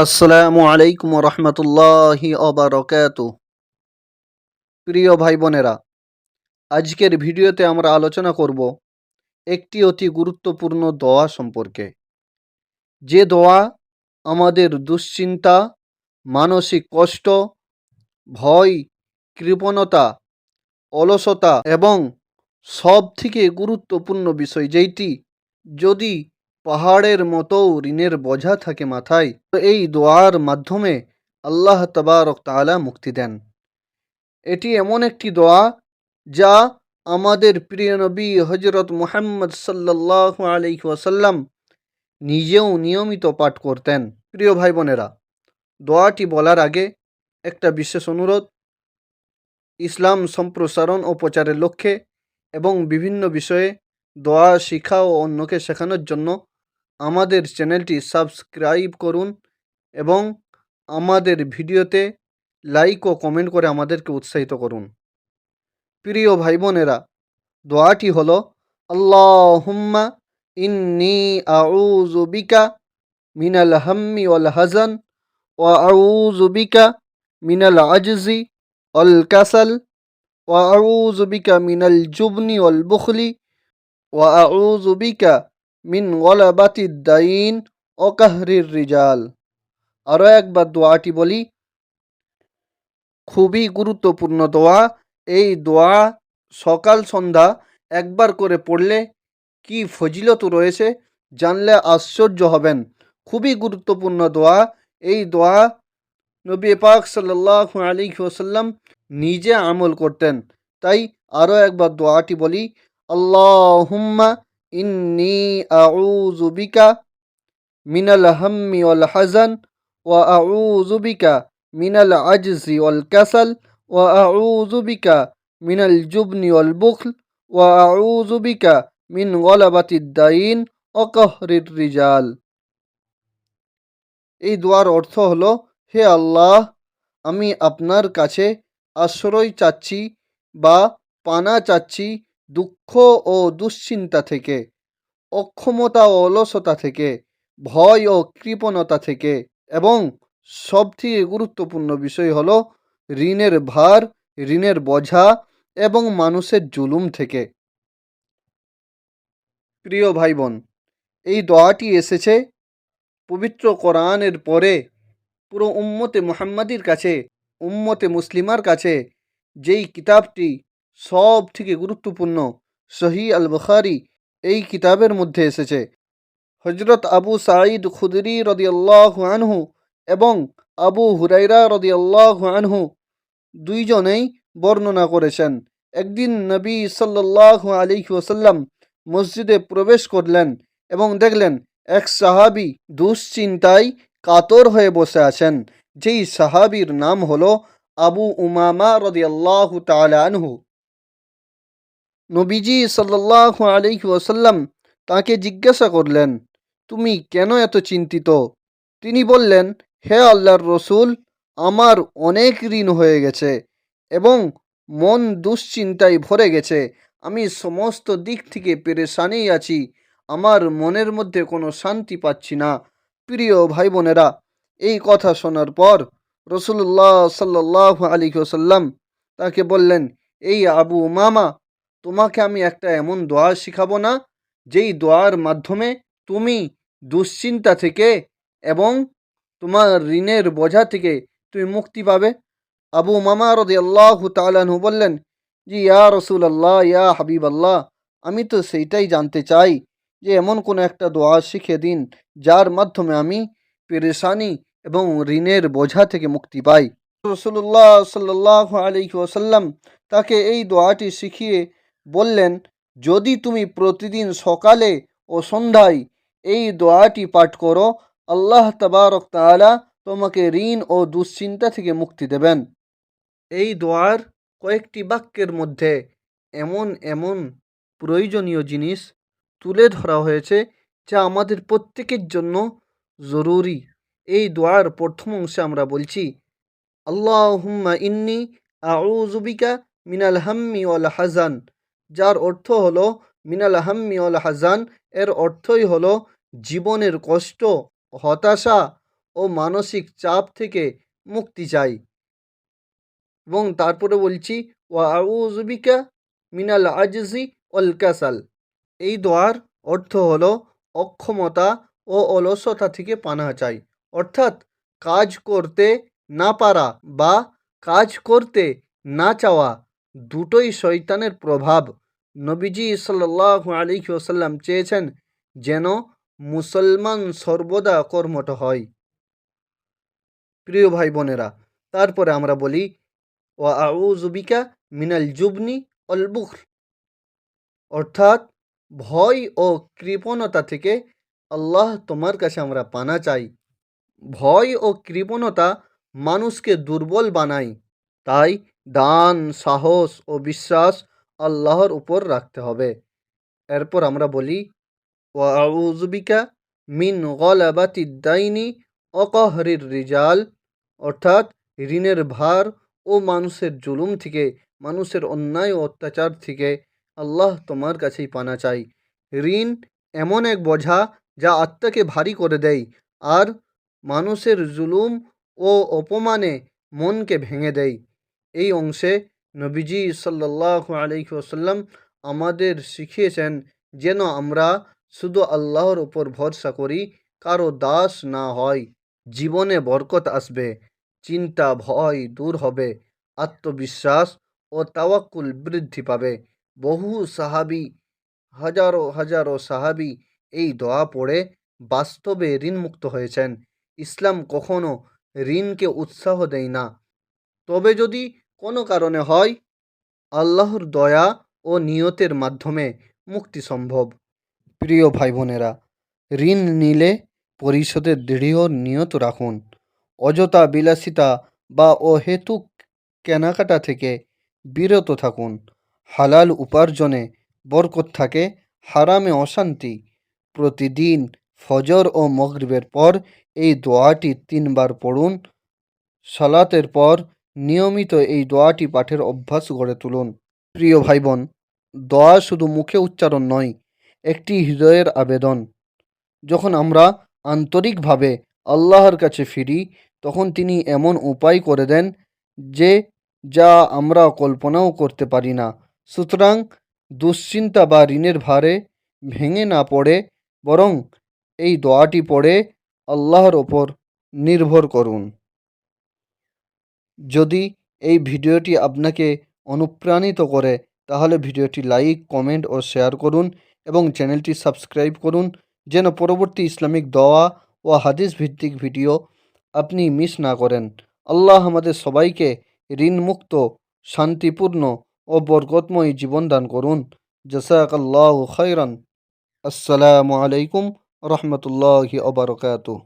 আসসালামু আলাইকুম রহমতুল্লাহি অবরকাত প্রিয় ভাই বোনেরা আজকের ভিডিওতে আমরা আলোচনা করব একটি অতি গুরুত্বপূর্ণ দোয়া সম্পর্কে। যে দোয়া আমাদের দুশ্চিন্তা, মানসিক কষ্ট, ভয়, কৃপণতা, অলসতা এবং সব থেকে গুরুত্বপূর্ণ বিষয় যেইটি যদি পাহাড়ের মতো ঋণের বোঝা থাকে মাথায়। তো এই দোয়ার মাধ্যমে আল্লাহ তবারক তাআলা মুক্তি দেন। এটি এমন একটি দোয়া যা আমাদের প্রিয় নবী হজরত মোহাম্মদ সাল্লাহ আলাইহি ওয়াসাল্লাম নিজেও নিয়মিত পাঠ করতেন। প্রিয় ভাই বোনেরা দোয়াটি বলার আগে একটা বিশেষ অনুরোধ। ইসলাম সম্প্রসারণ ও প্রচারের লক্ষ্যে এবং বিভিন্ন বিষয়ে দোয়া শিখা ও অন্যকে শেখানোর জন্য আমাদের চ্যানেলটি সাবস্ক্রাইব করুন এবং আমাদের ভিডিওতে লাইক ও কমেন্ট করে আমাদেরকে উৎসাহিত করুন। প্রিয় ভাই বোনেরা দোয়াটি হলো, আল্লাহুম্মা ইন্নি আউযু বিকা মিনাল হাম্মি ওয়াল হাজান ওয়া আউযু বিকা মিনাল আজজি ওয়াল কাসাল ওয়া আউযু বিকা মিনাল জুবনি ওয়াল বুখলি ওয়া আউযু বিকা মিন গলাবাতি দাইন ও কাহরির রিজাল। আরও একবার দোয়াটি বলি। খুবই গুরুত্বপূর্ণ দোয়া। এই দোয়া সকাল, সন্ধ্যা একবার করে পড়লে কি ফজিলত রয়েছে জানলে আশ্চর্য হবেন। খুবই গুরুত্বপূর্ণ দোয়া। এই দোয়া নবী পাক সাল্লাহ আলী ওসাল্লাম নিজে আমল করতেন। তাই আরও একবার দোয়াটি বলি। আল্লাহুম্মা ইন্নি আউযু বিকা মিনাল হাম্মি অল হাজান ওয়া আউযু বিকা মিনাল আজজি অল কাসাল ও আউযু বিকা মিনাল জুবনি অল বুখল ও আউযু বিকা মিন গলাবাতিদ দাইন ও কহরির রিজাল এই দোয়ার অর্থ হলো, হে আল্লাহ, আমি আপনার কাছে আশ্রয় চাচ্ছি বা পানা চাচ্ছি দুঃখ ও দুশ্চিন্তা থেকে, অক্ষমতা ও অলসতা থেকে, ভয় ও কৃপণতা থেকে এবং সবথেকে গুরুত্বপূর্ণ বিষয় হলো ঋণের ভার, ঋণের বোঝা এবং মানুষের জুলুম থেকে। প্রিয় ভাই বোন এই দোয়াটি এসেছে পবিত্র কোরআনের পরে পুরো উম্মতে মুহাম্মাদির কাছে, উম্মতে মুসলিমার কাছে, যেই কিতাবটি সব থেকে গুরুত্বপূর্ণ সহি আল বখারি এই কিতাবের মধ্যে এসেছে। হজরত আবু সাঈদ খুদরি রদিয়াল্লাহ আনহু এবং আবু হুরাইরা রদিয়াল্লাহ আনহু দুইজনেই বর্ণনা করেছেন। একদিন নবী সাল্লাহ আলী ওসাল্লাম মসজিদে প্রবেশ করলেন এবং দেখলেন এক সাহাবি দুশ্চিন্তায় কাতর হয়ে বসে আছেন। যেই সাহাবির নাম হলো আবু উমামা রদিয়াল্লাহ তালা আনহু। নবীজি সাল্লাহ আলহি ওসাল্লাম তাকে জিজ্ঞাসা করলেন, তুমি কেন এত চিন্তিত? তিনি বললেন, হে আল্লাহর রসুল, আমার অনেক ঋণ হয়ে গেছে এবং মন দুশ্চিন্তায় ভরে গেছে। আমি সমস্ত দিক থেকে পেরেশানেই আছি। আমার মনের মধ্যে কোনো শান্তি পাচ্ছি না। প্রিয় ভাই বোনেরা এই কথা শোনার পর রসুল্লাহ সাল্লাহ আলী ওসাল্লাম তাকে বললেন, এই আবু মামা তোমাকে আমি একটা এমন দোয়া শিখাবো না, যেই দোয়ার মাধ্যমে তুমি দুশ্চিন্তা থেকে এবং তোমার ঋণের বোঝা থেকে তুমি মুক্তি পাবে। আবু মামা রদি আল্লাহ তালাহু বললেন, জি, ইয়া রসুল আল্লাহ ইয়া হাবিব আল্লাহ আমি তো সেইটাই জানতে চাই যে এমন কোনো একটা দোয়া শিখে দিন, যার মাধ্যমে আমি পেরেশানি এবং ঋণের বোঝা থেকে মুক্তি পাই। রসুল্লাহ সাল্লাহ আলী তাকে এই দোয়াটি শিখিয়ে বললেন, যদি তুমি প্রতিদিন সকালে ও সন্ধ্যায় এই দোয়াটি পাঠ করো, আল্লাহ তবারক তালা তোমাকে ঋণ ও দুশ্চিন্তা থেকে মুক্তি দেবেন। এই দোয়ার কয়েকটি বাক্যের মধ্যে এমন এমন প্রয়োজনীয় জিনিস তুলে ধরা হয়েছে যা আমাদের প্রত্যেকের জন্য জরুরি। এই দোয়ার প্রথম অংশে আমরা বলছি আল্লাহ ইন্নি আউজুবিকা মিনাল হাম্মি ওয়াল হাজান যার অর্থ হলো, মিনাল হাম্মি ওয়াল হাজান এর অর্থই হলো জীবনের কষ্ট, হতাশা ও মানসিক চাপ থেকে মুক্তি চাই। এবং তারপরে বলছি, ওয়া আউজবিকা মিনাল আজজি অল কাসাল। এই দোয়ার অর্থ হলো অক্ষমতা ও অলসতা থেকে পানা চাই। অর্থাৎ কাজ করতে না পারা বা কাজ করতে না চাওয়া দুটোই শয়তানের প্রভাব। নবীজি সাল্লাহ আলী ওসাল্লাম চেয়েছেন যেন মুসলমান সর্বদা কর্মঠ হয়। প্রিয় ভাই বোনেরা, তারপরে আমরা বলি ও আউজুবিকা মিনাল জুবনি অল বুখল অর্থাৎ, ভয় ও কৃপণতা থেকে আল্লাহ তোমার কাছে আমরা পানা চাই। ভয় ও কৃপণতা মানুষকে দুর্বল বানায়। তাই দান, সাহস ও বিশ্বাস আল্লাহর উপর রাখতে হবে। এরপর আমরা বলি ও আউজবিকা মিন গলাবাতি দাইনি অকহরির রিজাল অর্থাৎ ঋণের ভার ও মানুষের জুলুম থেকে, মানুষের অন্যায় ও অত্যাচার থেকে আল্লাহ তোমার কাছেই পানা চাই। ঋণ এমন এক বোঝা যা আত্মাকে ভারী করে দেয় আর মানুষের জুলুম ও অপমানে মনকে ভেঙে দেয়। এই অংশে নবীজি সাল্লাহ আলহি ওসাল্লাম আমাদের শিখিয়েছেন যেন আমরা শুধু আল্লাহর উপর ভরসা করি, কারও দাস না হয়। জীবনে বরকত আসবে, চিন্তা, ভয় দূর হবে, আত্মবিশ্বাস ও তাওয়াক্কুল বৃদ্ধি পাবে। বহু সাহাবি, হাজারো হাজারো সাহাবি এই দোয়া পড়ে বাস্তবে ঋণমুক্ত হয়েছেন। ইসলাম কখনো ঋণকে উৎসাহ দেয় না। তবে যদি কোনো কারণে হয়, আল্লাহর দয়া ও নিয়তের মাধ্যমে মুক্তি সম্ভব। প্রিয় ভাই বোনেরা ঋণ নিলে পরিশোধের দৃঢ় নিয়ত রাখুন। অযথা বিলাসিতা বা অহেতুক কেনাকাটা থেকে বিরত থাকুন। হালাল উপার্জনে বরকত থাকে, হারামে অশান্তি। প্রতিদিন ফজর ও মগরিবের পর এই দোয়াটি তিনবার পড়ুন। সালাতের পর নিয়মিত এই দোয়াটি পাঠের অভ্যাস গড়ে তুলুন। প্রিয় ভাই বোন দোয়া শুধু মুখে উচ্চারণ নয়, একটি হৃদয়ের আবেদন। যখন আমরা আন্তরিকভাবে আল্লাহর কাছে ফিরি, তখন তিনি এমন উপায় করে দেন যে, যা আমরা কল্পনাও করতে পারি না। সুতরাং দুশ্চিন্তা বা ঋণের ভারে ভেঙে না পড়ে, বরং এই দোয়াটি পড়ে আল্লাহর ওপর নির্ভর করুন। যদি এই ভিডিওটি আপনাকে অনুপ্রাণিত করে, তাহলে ভিডিওটি লাইক, কমেন্ট ও শেয়ার করুন এবং চ্যানেলটি সাবস্ক্রাইব করুন, যেন পরবর্তী ইসলামিক দোয়া ও হাদিস ভিত্তিক ভিডিও আপনি মিস না করেন। আল্লাহ আমাদের সবাইকে ঋণমুক্ত, শান্তিপূর্ণ ও বরকতময় জীবন দান করুন। জসাক আল্লাহ খৈরান আসসালামু আলাইকুম রহমতুল্লাহি আবরকাতুহ